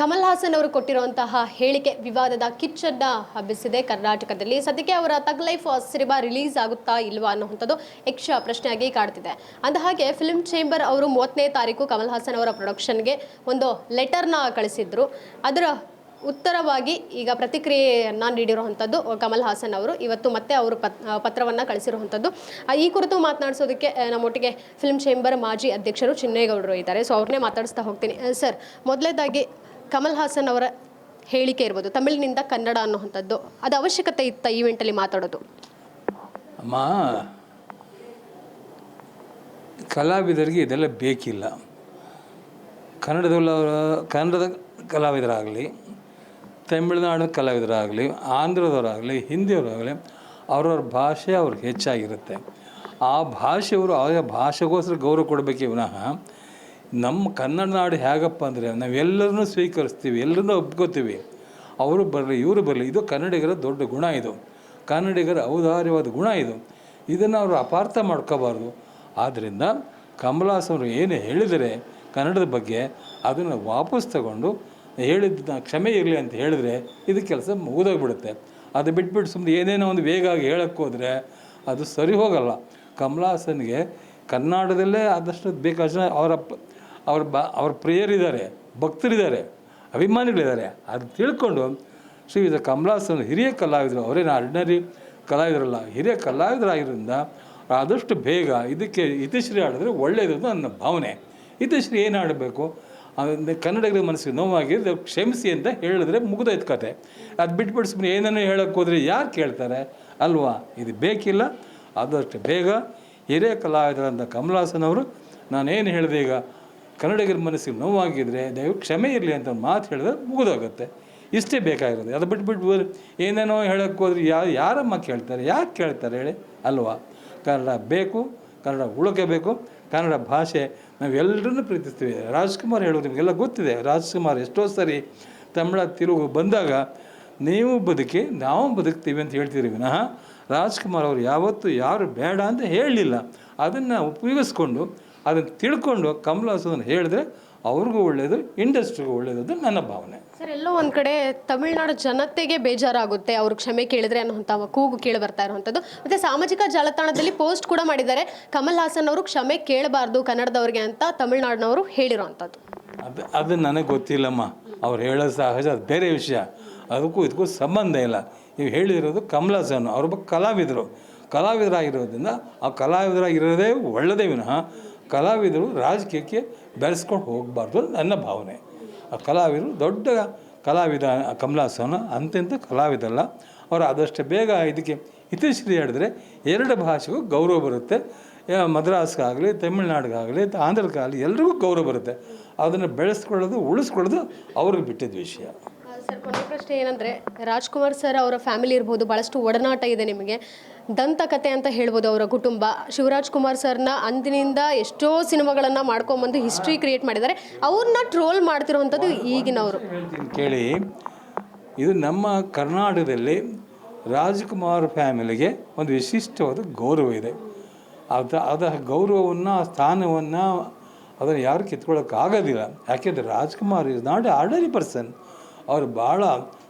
ಕಮಲ್ ಹಾಸನ್ ಅವರು ಕೊಟ್ಟಿರುವಂತಹ ಹೇಳಿಕೆ ವಿವಾದದ ಕಿಚ್ಚನ್ನ ಹಬ್ಬಿಸಿದೆ. ಕರ್ನಾಟಕದಲ್ಲಿ ಸದ್ಯಕ್ಕೆ ಅವರ ತಗ್ ಲೈಫ್ ಸಿನಿಮಾ ರಿಲೀಸ್ ಆಗುತ್ತಾ ಇಲ್ವಾ ಅನ್ನುವಂಥದ್ದು ಯಕ್ಷ ಪ್ರಶ್ನೆಯಾಗಿ ಕಾಡ್ತಿದೆ. ಅಂದ ಹಾಗೆ ಫಿಲ್ಮ್ ಚೇಂಬರ್ ಅವರು ಮೂವತ್ತನೇ ತಾರೀಕು ಕಮಲ್ ಹಾಸನ್ ಅವರ ಪ್ರೊಡಕ್ಷನ್ಗೆ ಒಂದು ಲೆಟರ್ನ ಕಳಿಸಿದ್ರು. ಅದರ ಉತ್ತರವಾಗಿ ಈಗ ಪ್ರತಿಕ್ರಿಯೆಯನ್ನು ನೀಡಿರುವಂಥದ್ದು ಕಮಲ್ ಹಾಸನ್ ಅವರು. ಇವತ್ತು ಮತ್ತೆ ಅವರು ಪತ್ ಪತ್ರವನ್ನು ಕಳಿಸಿರುವಂಥದ್ದು. ಈ ಕುರಿತು ಮಾತನಾಡಿಸೋದಕ್ಕೆ ನಮ್ಮೊಟ್ಟಿಗೆ ಫಿಲ್ಮ್ ಚೇಂಬರ್ ಮಾಜಿ ಅಧ್ಯಕ್ಷರು ಚಿನ್ನೇಗೌಡರು ಇದ್ದಾರೆ. ಸೊ ಅವ್ರನ್ನೇ ಮಾತಾಡಿಸ್ತಾ ಹೋಗ್ತೀನಿ. ಸರ್, ಮೊದಲೇದಾಗಿ ಕಮಲ್ ಹಾಸನ್ ಅವರ ಹೇಳಿಕೆ ಇರ್ಬೋದು, ತಮಿಳಿನಿಂದ ಕನ್ನಡ ಅನ್ನುವಂಥದ್ದು. ಅದು ಅವಶ್ಯಕತೆ ಇತ್ತ ಈವೆಂಟಲ್ಲಿ ಮಾತಾಡೋದು. ಅಮ್ಮ, ಕಲಾವಿದರಿಗೆ ಇದೆಲ್ಲ ಬೇಕಿಲ್ಲ. ಕನ್ನಡದಲ್ಲವರ ಕನ್ನಡದ ಕಲಾವಿದರಾಗಲಿ, ತಮಿಳುನಾಡು ಕಲಾವಿದರಾಗಲಿ, ಆಂಧ್ರದವರಾಗಲಿ, ಹಿಂದಿಯವರಾಗಲಿ, ಅವ್ರವ್ರ ಭಾಷೆ ಅವ್ರಿಗೆ ಹೆಚ್ಚಾಗಿರುತ್ತೆ. ಆ ಭಾಷೆಯವರು ಆಯಾ ಭಾಷೆಗೋಸ್ಕರ ಗೌರವ ಕೊಡಬೇಕೇ ವಿನಃ ನಮ್ಮ ಕನ್ನಡ ನಾಡು ಹೇಗಪ್ಪ ಅಂದರೆ ನಾವೆಲ್ಲರನ್ನೂ ಸ್ವೀಕರಿಸ್ತೀವಿ, ಎಲ್ಲರನ್ನೂ ಒಪ್ಕೋತೀವಿ. ಅವರು ಬರಲಿ, ಇವರು ಬರಲಿ, ಇದು ಕನ್ನಡಿಗರ ದೊಡ್ಡ ಗುಣ ಇದು. ಕನ್ನಡಿಗರ ಔದಾರ್ಯವಾದ ಗುಣ ಇದು. ಇದನ್ನು ಅವರು ಅಪಾರ್ಥ ಮಾಡ್ಕೋಬಾರ್ದು. ಆದ್ದರಿಂದ ಕಮಲಾಸ್ ಅವರು ಏನು ಹೇಳಿದರೆ ಕನ್ನಡದ ಬಗ್ಗೆ ಅದನ್ನು ವಾಪಸ್ ತಗೊಂಡು ಹೇಳಿದ್ದ ಕ್ಷಮೆ ಇರಲಿ ಅಂತ ಹೇಳಿದ್ರೆ ಇದು ಕೆಲಸ ಮುಗಿದೋಗ್ಬಿಡುತ್ತೆ. ಅದು ಬಿಟ್ಬಿಟ್ಟು ಸುಮ್ಮನೆ ಏನೇನೋ ಒಂದು ವೇಗ ಆಗಿ ಹೇಳಕ್ಕೆ ಹೋದರೆ ಅದು ಸರಿ ಹೋಗಲ್ಲ. ಕಮಲಾಸನ್ಗೆ ಕನ್ನಡದಲ್ಲೇ ಆದಷ್ಟು ಬೇಕಾದಷ್ಟು ಅವರ ಅವ್ರ ಬ, ಅವ್ರ ಪ್ರಿಯರಿದ್ದಾರೆ, ಭಕ್ತರಿದ್ದಾರೆ, ಅಭಿಮಾನಿಗಳಿದ್ದಾರೆ. ಅದು ತಿಳ್ಕೊಂಡು ಶ್ರೀ ಕಮಲಾಸನ್ ಹಿರಿಯ ಕಲಾವಿದರು ಅವರೇನು ಆರ್ಡಿನರಿ ಕಲಾವಿದರಲ್ಲ, ಹಿರಿಯ ಕಲಾವಿದರಾಗಿರೋದ್ರಿಂದ ಆದಷ್ಟು ಬೇಗ ಇದಕ್ಕೆ ಇತಿಶ್ರೀ ಆಡಿದ್ರೆ ಒಳ್ಳೆಯದು ನನ್ನ ಭಾವನೆ. ಇತಿಶ್ರೀ ಏನು ಆಡಬೇಕು ಅದನ್ನು ಕನ್ನಡಿಗರ ಮನಸ್ಸಿಗೆ ನೋವಾಗಿದ್ದು ಕ್ಷಮಿಸಿ ಅಂತ ಹೇಳಿದ್ರೆ ಮುಗಿದೋಯ್ತು ಕತೆ. ಅದು ಬಿಟ್ಬಿಟ್ಟು ಸುಮ್ಮನೆ ಏನನ್ನೂ ಹೇಳಕ್ಕೆ ಹೋದರೆ ಯಾರು ಕೇಳ್ತಾರೆ? ಅಲ್ವಾ? ಇದು ಬೇಕಿಲ್ಲ. ಆದಷ್ಟು ಬೇಗ ಹಿರಿಯ ಕಲಾವಿದರಂಥ ಕಮಲಾಸನ್ ಅವರು ನಾನೇನು ಹೇಳಿದೆ ಈಗ ಕನ್ನಡಿಗರ ಮನಸ್ಸಿಗೆ ನೋವಾಗಿದ್ದರೆ ದಯವಿಟ್ಟು ಕ್ಷಮೆ ಇರಲಿ ಅಂತ ಮಾತು ಹೇಳಿದ್ರೆ ಮುಗಿದೋಗುತ್ತೆ. ಇಷ್ಟೇ ಬೇಕಾಗಿರೋದು. ಅದು ಬಿಟ್ಬಿಟ್ಟು ಏನೇನೋ ಹೇಳಕ್ಕೆ ಹೋದ್ರೆ ಯಾ, ಯಾರಮ್ಮ ಕೇಳ್ತಾರೆ? ಯಾಕೆ ಕೇಳ್ತಾರೆ ಹೇಳಿ? ಅಲ್ವಾ? ಕನ್ನಡ ಬೇಕು, ಕನ್ನಡ ಉಳ್ಕೋಬೇಕು ಕನ್ನಡ ಭಾಷೆ ನಾವೆಲ್ಲರನ್ನೂ ಪ್ರೀತಿಸ್ತೀವಿ. ರಾಜ್ಕುಮಾರ್ ಹೇಳೋದು ನಿಮಗೆಲ್ಲ ಗೊತ್ತಿದೆ. ರಾಜ್ಕುಮಾರ್ ಎಷ್ಟೋ ಸರಿ ತಮಿಳ ತಿರುಗು ಬಂದಾಗ ನೀವು ಬದುಕಿ, ನಾವು ಬದುಕ್ತೀವಿ ಅಂತ ಹೇಳ್ತೀರಿ ವಿನಃ ರಾಜ್ಕುಮಾರ್ ಅವರು ಯಾವತ್ತೂ ಯಾರು ಬೇಡ ಅಂತ ಹೇಳಲಿಲ್ಲ ಅದನ್ನು ಉಪಯೋಗಿಸ್ಕೊಂಡು ಅದನ್ನು ತಿಳ್ಕೊಂಡು ಕಮಲಾಸನ ಹೇಳಿದ್ರೆ ಅವ್ರಿಗೂ ಒಳ್ಳೆಯದು ಇಂಡಸ್ಟ್ರಿಗೂ ಒಳ್ಳೆಯದು ಅದು ನನ್ನ ಭಾವನೆ. ಸರ್ ಎಲ್ಲೋ ಒಂದು ಕಡೆ ತಮಿಳುನಾಡು ಜನತೆಗೆ ಬೇಜಾರಾಗುತ್ತೆ. ಅವ್ರಿಗೆ ಕ್ಷಮೆ ಕೇಳಿದ್ರೆ ಅನ್ನುವಂಥ ಕೂಗು ಕೇಳಿ ಬರ್ತಾ ಇರುವಂಥದ್ದು ಮತ್ತೆ ಸಾಮಾಜಿಕ ಜಾಲತಾಣದಲ್ಲಿ ಪೋಸ್ಟ್ ಕೂಡ ಮಾಡಿದ್ದಾರೆ. ಕಮಲ್ ಹಾಸನ್ ಅವರು ಕ್ಷಮೆ ಕೇಳಬಾರ್ದು ಕನ್ನಡದವ್ರಿಗೆ ಅಂತ ತಮಿಳುನಾಡಿನವರು ಹೇಳಿರುವಂಥದ್ದು ಅದು ಅದು ನನಗೆ ಗೊತ್ತಿಲ್ಲಮ್ಮ. ಅವ್ರು ಹೇಳೋ ಸಹಜ ಅದು ಬೇರೆ ವಿಷಯ. ಅದಕ್ಕೂ ಇದಕ್ಕೂ ಸಂಬಂಧ ಇಲ್ಲ. ನೀವು ಹೇಳಿರೋದು ಕಮಲಾಸನ್ ಅವ್ರ ಬಗ್ಗೆ ಕಲಾವಿದರು. ಕಲಾವಿದರಾಗಿರೋದ್ರಿಂದ ಆ ಕಲಾವಿದರಾಗಿರೋದೇ ಒಳ್ಳೆಯದೇ ವಿನಃ. ಕಲಾವಿದರು ರಾಜಕೀಯಕ್ಕೆ ಬೆಳೆಸ್ಕೊಂಡು ಹೋಗಬಾರ್ದು ನನ್ನ ಭಾವನೆ. ಆ ಕಲಾವಿದರು ದೊಡ್ಡ ಕಲಾವಿದ ಕಮಲಾಸನ ಅಂತೆಂಥ ಕಲಾವಿದಲ್ಲ. ಅವರು ಆದಷ್ಟು ಬೇಗ ಇದಕ್ಕೆ ಇತಿಶ್ರೀ ಹೇಳಿದ್ರೆ ಎರಡು ಭಾಷೆಗೂ ಗೌರವ ಬರುತ್ತೆ. ಮದ್ರಾಸ್ಗಾಗಲಿ, ತಮಿಳ್ನಾಡಿಗಾಗಲಿ ಆಂಧ್ರಕ್ಕಾಗಲಿ ಎಲ್ರಿಗೂ ಗೌರವ ಬರುತ್ತೆ. ಅದನ್ನು ಬೆಳೆಸ್ಕೊಳ್ಳೋದು, ಉಳಿಸ್ಕೊಳ್ಳೋದು ಅವ್ರಿಗೆ ಬಿಟ್ಟಿದ್ದ ವಿಷಯ. ಸರ್ ಕೊನೆ ಪ್ರಶ್ನೆ ಏನಂದರೆ ರಾಜ್ಕುಮಾರ್ ಸರ್ ಅವರ ಫ್ಯಾಮಿಲಿ ಇರ್ಬೋದು ಭಾಳಷ್ಟು ಒಡನಾಟ ಇದೆ ನಿಮಗೆ. ದಂತಕತೆ ಅಂತ ಹೇಳ್ಬೋದು ಅವರ ಕುಟುಂಬ. ಶಿವರಾಜ್ ಕುಮಾರ್ ಸರ್ನ ಅಂದಿನಿಂದ ಎಷ್ಟೋ ಸಿನಿಮಾಗಳನ್ನು ಮಾಡ್ಕೊಂಬಂದು ಹಿಸ್ಟ್ರಿ ಕ್ರಿಯೇಟ್ ಮಾಡಿದ್ದಾರೆ. ಅವ್ರನ್ನ ಟ್ರೋಲ್ ಮಾಡ್ತಿರುವಂಥದ್ದು ಈಗಿನವರು. ಕೇಳಿ. ಇದು ನಮ್ಮ ಕರ್ನಾಟಕದಲ್ಲಿ ರಾಜ್ಕುಮಾರ್ ಫ್ಯಾಮಿಲಿಗೆ ಒಂದು ವಿಶಿಷ್ಟವಾದ ಗೌರವ ಇದೆ. ಅದು, ಅದ ಗೌರವವನ್ನು ಆ ಸ್ಥಾನವನ್ನು ಅದನ್ನು ಯಾರು ಕಿತ್ಕೊಳ್ಳೋಕ್ಕಾಗೋದಿಲ್ಲ ಯಾಕೆಂದರೆ Rajkumar is not a ordinary person ಅವರು ಭಾಳ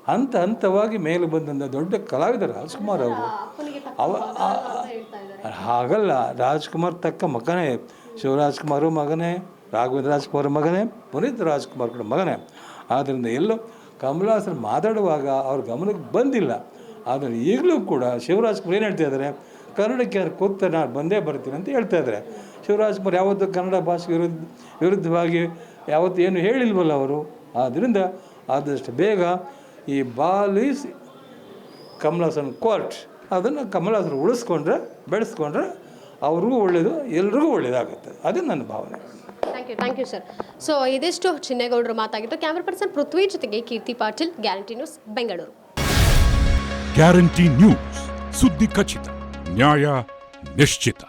ಹಂತ ಹಂತವಾಗಿ ಮೇಲೆ ಬಂದಂಥ ದೊಡ್ಡ ಕಲಾವಿದ ರಾಜ್ಕುಮಾರ್ ಅವರು. ಅವ ಹಾಗಲ್ಲ ರಾಜ್ಕುಮಾರ್ ತಕ್ಕ ಮಗನೇ. ಶಿವರಾಜ್ಕುಮಾರು ಮಗನೇ ರಾಘವೇಂದ್ರ ರಾಜ್ಕುಮಾರ್ ಮಗನೇ ಪುನೀತ್ ರಾಜ್ಕುಮಾರ್ ಕೂಡ ಮಗನೇ. ಆದ್ದರಿಂದ ಎಲ್ಲೋ ಕಮಲಾಸನ್ ಮಾತಾಡುವಾಗ ಅವ್ರ ಗಮನಕ್ಕೆ ಬಂದಿಲ್ಲ. ಆದರೆ ಈಗಲೂ ಕೂಡ ಶಿವರಾಜ್ಕುಮಾರ್ ಏನು ಹೇಳ್ತಾ ಇದ್ದಾರೆ ಕನ್ನಡಕ್ಕೆ ಯಾರು ಕೂತ ನಾನು ಬಂದೇ ಬರ್ತೀನಿ ಅಂತ ಹೇಳ್ತಾ ಇದ್ದಾರೆ ಶಿವರಾಜ್ಕುಮಾರ್ ಯಾವತ್ತೂ ಕನ್ನಡ ಭಾಷೆಗೆ ವಿರುದ್ಧ ವಿರುದ್ಧವಾಗಿ ಯಾವತ್ತೂ ಏನು ಹೇಳಿಲ್ವಲ್ಲ ಅವರು? ಆದ್ದರಿಂದ ಆದಷ್ಟು ಬೇಗ ಈ ಬಾಲ್ ಈಸ್ ಕಮಲಾಸನ್ ಕೋರ್ಟ್ ಅದನ್ನು ಕಮಲಾಸನ್ ಉಳಿಸ್ಕೊಂಡ್ರೆ ಬೆಳೆಸ್ಕೊಂಡ್ರೆ ಅವ್ರಿಗೂ ಒಳ್ಳೆಯದು ಎಲ್ರಿಗೂ ಒಳ್ಳೆಯದಾಗುತ್ತೆ ಅದೇ ನನ್ನ ಭಾವನೆ. Thank you thank you sir so ಇದಿಷ್ಟು ಚಿನ್ನೇಗೌಡರು ಮಾತಾಗಿದ್ದು ಕ್ಯಾಮ್ರಾ ಪರ್ಸನ್ ಪೃಥ್ವಿ ಜೊತೆಗೆ Keerthi Patil guarantee news Bengaluru. Guarantee news ಸುದ್ದಿ ಖಚಿತ ನ್ಯಾಯ ನಿಶ್ಚಿತ.